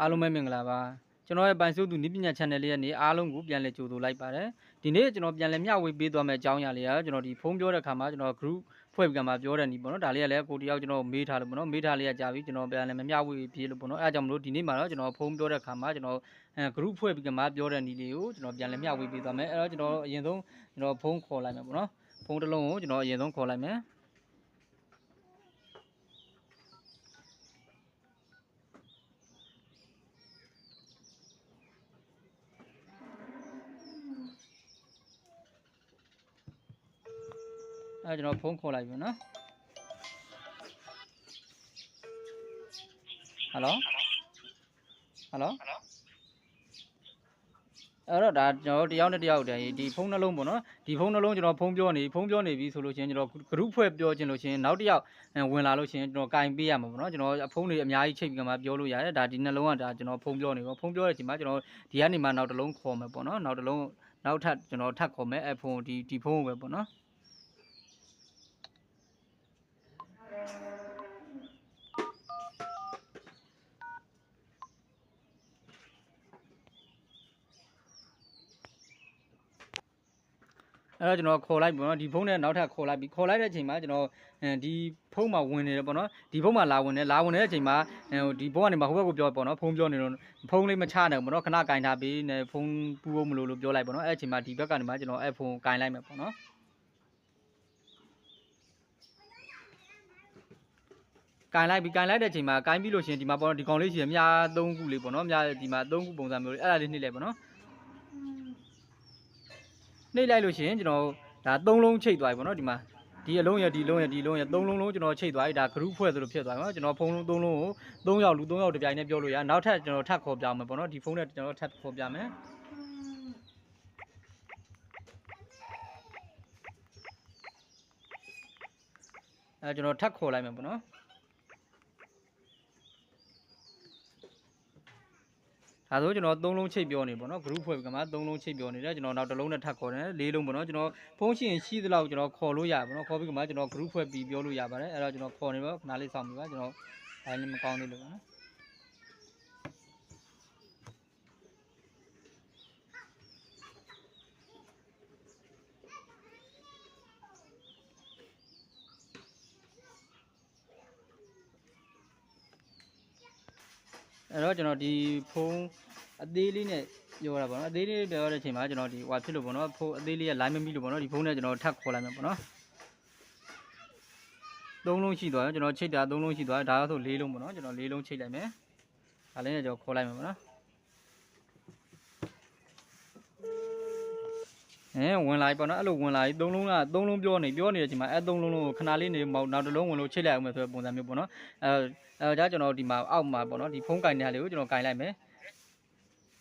အားလုံးပဲမင်္ဂလာပါကျွန်တော်ရဲ့ပိုင်စိုးသူနိပညာ channel လေးကနေအားလုံးကိုပြန်လည်ကြိုဆိုလိုက်ပါတယ်ဒီနေ့ကျွန်တော်ပြန်လည်မျှဝေပေးသွားမယ့်အကြောင်းအရာလေးကကျွန်တော်ဒီဖုန်းပြောတဲ့အခါမှာကျွန်တော် group ဖွဲ့ပြီးကမှပြောတဲ့နီးပေါ့နော်ဒါလေးကလည်းကိုတယောက်ကျွန်တော်မေးထားလို့ပေါ့နော်မေးထားလေးကကြာပြီကျွန်တော်ပြန်လည်မမျှဝေပြေးလို့ပေါ့နော်အဲအကြောင်းမလို့ဒီနေ့မှာတော့ကျွန်တော်ဖုန်းပြောတဲ့အခါမှာကျွန်တော်အဲ group ဖွဲ့ပြီးကမှပြောတဲ့နီးလေးကိုကျွန်တော်ပြန်လည်မျှဝေပေးသွားမယ်အဲတော့ကျွန်တော်အရင်ဆုံးကျွန်တော်ဖုန်းခေါ်လိုက်မယ်ပေါ့နော်ဖုန်းတစ်လုံးကိုကျွန်တော်အရင်ဆုံးခေါ်လိုက်မယ် အဲကျွန်တော်ဖုန်းခေါ်လိုက်ပြီနော်ဟယ်လိုဟယ်လိုအဲ့တော့ဒါကျွန်တော်တယောက်နဲ့တယောက်တည်းဒီဖုန်းနှလုံးပေါ့နော်ဒီဖုန်းနှလုံးကျွန်တော်ဖုန်းပြောနေဖုန်းပြောနေပြီဆိုလို့ရှိရင်ကျွန်တော် group ဖွဲ့ပြောခြင်းလို့ရှိရင်နောက်တစ်ယောက်ဝင်လာလို့ရှိရင်ကျွန်တော်ကင်ပေးရမှာပေါ့နော်ကျွန်တော်ဖုန်းတွေအများကြီးချိန်ပြီးကမှပြောလို့ရတယ်ဒါဒီနှလုံးကဒါကျွန်တော်ဖုန်းပြောနေပေါ့ဖုန်းပြောတဲ့အချိန်မှာကျွန်တော်ဒီကနေမှနောက်တစ်လုံးခေါ်မယ်ပေါ့နော်နောက်တစ်လုံးနောက်ထပ်ကျွန်တော်ထပ်ခေါ်မယ်အဲဖုန်းဒီဒီဖုန်းကိုပဲပေါ့နော် အဲ့တော့ကျွန်တော်ခေါ်လိုက်ပေါ့နော်ဒီဖုန်းနဲ့နောက်ထပ်ခေါ်လိုက်ပြီးခေါ်လိုက်တဲ့အချိန်မှာကျွန်တော်အဲဒီဖုန်းမှာဝင်နေတယ်ပေါ့နော်ဒီဖုန်းမှာလာဝင်နေလာဝင်နေတဲ့အချိန်မှာဟိုဒီဖုန်းကနေမှဟိုဘက်ကိုပြောပေါ့နော်ဖုန်းပြောနေတော့ဖုန်းလေးမချနိုင်ဘူးပေါ့နော်ခဏကင်ထားပြီးနေဖုန်းပူဖို့မလို့လို့ပြောလိုက်ပေါ့နော်အဲ့အချိန်မှာဒီဘက်ကနေမှကျွန်တော်အဲ့ဖုန်းကင်လိုက်မယ်ပေါ့နော်ကင်လိုက်ပြီးကင်လိုက်တဲ့အချိန်မှာကင်ပြီးလို့ရှိရင်ဒီမှာပေါ့နော်ဒီကောင်လေးရှိရမြား၃ခုလေးပေါ့နော်မြားဒီမှာ၃ခုပုံစံမျိုးလေးအဲ့ဒါလေးနှိမ့်လိုက်ပေါ့နော် နှိပ်လိုက်လို့ရှိရင်ကျွန်တော်ဒါသုံးလုံးချိတ်သွားပြီပေါ့နော်ဒီမှာဒီအလုံးရဒီလုံးရဒီလုံးရသုံးလုံးလုံးကျွန်တော်ချိတ်သွားပြီဒါ group ဖွဲ့သလိုဖြစ်သွားပြီပေါ့နော်ကျွန်တော်ဖုန်းလုံးသုံးလုံးကိုသုံးယောက်လူသုံးယောက်တစ်ပြိုင်နဲ့ပြောလို့ရနောက်ထပ်ကျွန်တော်ထပ်ခေါ်ပြမယ်ပေါ့နော်ဒီဖုန်းနဲ့ကျွန်တော်ထပ်ခေါ်ပြမယ်အဲကျွန်တော်ထပ်ခေါ်လိုက်မယ်ပေါ့နော် ဒါဆိုကျွန်တော်သုံးလုံးချိတ်ပြောနေပေါ့နော် group ဖွဲ့ပြီးကမှသုံးလုံးချိတ်ပြောနေတယ်ကျွန်တော်နောက်တစ်လုံးနဲ့ထပ်ခေါ်တယ်လေးလုံးပေါ့နော်ကျွန်တော်ဖုန်းရှိရင်ရှိသလောက်ကျွန်တော်ခေါ်လို့ရပါပေါ့နော်ခေါ်ပြီးကမှကျွန်တော် group ဖွဲ့ပြီးပြောလို့ရပါတယ်အဲ့တော့ကျွန်တော်ခေါ်နေပါခဏလေးစောင့်ပြီပါကျွန်တော်အဲလည်းမကောင်းသေးလို့ပေါ့နော် အဲ့တော့ကျွန်တော်ဒီဖုန်းအသေးလေးနဲ့ပြောတာပေါ့နော်အသေးလေးပြောတဲ့အချိန်မှာကျွန်တော်ဒီဟွာဖြစ်လို့ပေါ့နော်ဖုန်းအသေးလေးက line မမိလို့ပေါ့နော်ဒီဖုန်းနဲ့ကျွန်တော်ထပ်ခေါ်လိုက်မယ်ပေါ့နော်သုံးလုံးရှိသွားတယ်ကျွန်တော်ချိတ်တာသုံးလုံးရှိသွားတယ်ဒါဆိုလေးလုံးပေါ့နော်ကျွန်တော်လေးလုံးချိတ်လိုက်မယ်ဒါလေးနဲ့ကျွန်တော်ခေါ်လိုက်မယ်ပေါ့နော် အဲဝင်လာပြီပေါ့နော်အဲ့လိုဝင်လာပြီသုံးလုံးကသုံးလုံးပြောနေပြောနေတဲ့အချိန်မှာအဲသုံးလုံးလုံးကိုခဏလေးနေမောက်နောက်တစ်လုံးဝင်လို့ချိတ်လိုက်အောင်မယ်ဆိုတဲ့ပုံစံမျိုးပေါ့နော်အဲအဲဒါကျွန်တော်ဒီမှာအောက်မှာပေါ့နော်ဒီဖုန်းကင်တဲ့ဟာလေးကိုကျွန်တော်ကင်လိုက်မယ်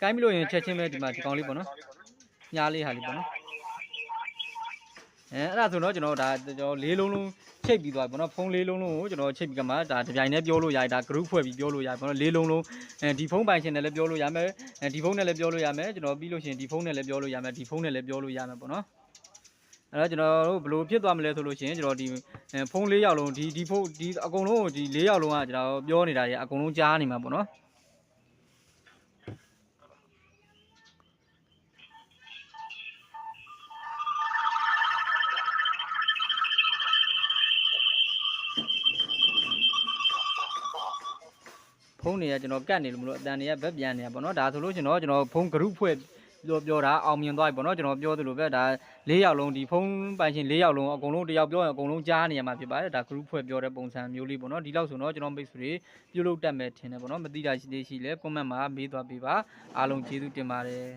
ကင်ပြီးလို့ရင်ချက်ချင်းပဲဒီမှာဒီကောင်လေးပေါ့နော်ညားလေးဟာလေးပေါ့နော် အဲအဲ့ဒါဆိုတော့ကျွန်တော်ဒါကျွန်တော်လေးလုံးလုံးချိတ်ပြီးသွားပြီပေါ့နော်ဖုန်းလေးလုံးလုံးကိုကျွန်တော်ချိတ်ပြီးကမှဒါတစ်ပြိုင်တည်းပြောလို့ရတယ်ဒါ group ဖွဲ့ပြီးပြောလို့ရတယ်ပေါ့နော်လေးလုံးလုံးအဲဒီဖုန်းပိုင်ရှင်နဲ့လည်းပြောလို့ရမယ်အဲဒီဖုန်းနဲ့လည်းပြောလို့ရမယ်ကျွန်တော်ပြီးလို့ရှိရင်ဒီဖုန်းနဲ့လည်းပြောလို့ရမယ်ဒီဖုန်းနဲ့လည်းပြောလို့ရမယ်ပေါ့နော်အဲ့တော့ကျွန်တော်တို့ဘယ်လိုဖြစ်သွားမလဲဆိုလို့ရှိရင်ကျွန်တော်ဒီဖုန်း၄ယောက်လုံးဒီဒီဖုန်းဒီအကုန်လုံးကိုဒီ၄ယောက်လုံးကကျွန်တော်ပြောနေတာတွေအကုန်လုံးကြားနေမှာပေါ့နော် ဖုန်းတွေကကျွန်တော်ကတ်နေလို့မလို့အတန်တွေကဘက်ပြန်နေတာပေါ့နော်ဒါဆိုလို့ကျွန်တော်ကျွန်တော်ဖုန်း group ဖွဲ့ပြောပြောတာအောင်မြင်သွားပြီပေါ့နော်ကျွန်တော်ပြောသလိုပဲဒါ၄ယောက်လုံးဒီဖုန်းပိုင်ရှင်၄ယောက်လုံးအကုန်လုံးတယောက်ပြောရင်အကုန်လုံးကြားနေရမှာဖြစ်ပါတယ်ဒါ group ဖွဲ့ပြောတဲ့ပုံစံမျိုးလေးပေါ့နော်ဒီလောက်ဆိုတော့ကျွန်တော်မိတ်ဆွေတွေပြုလုပ်တတ်မယ်ထင်တယ်ပေါ့နော်မသိတာရှိသေးရှိလဲ comment မှာမေးသွားပေးပါအားလုံးကျေးဇူးတင်ပါတယ်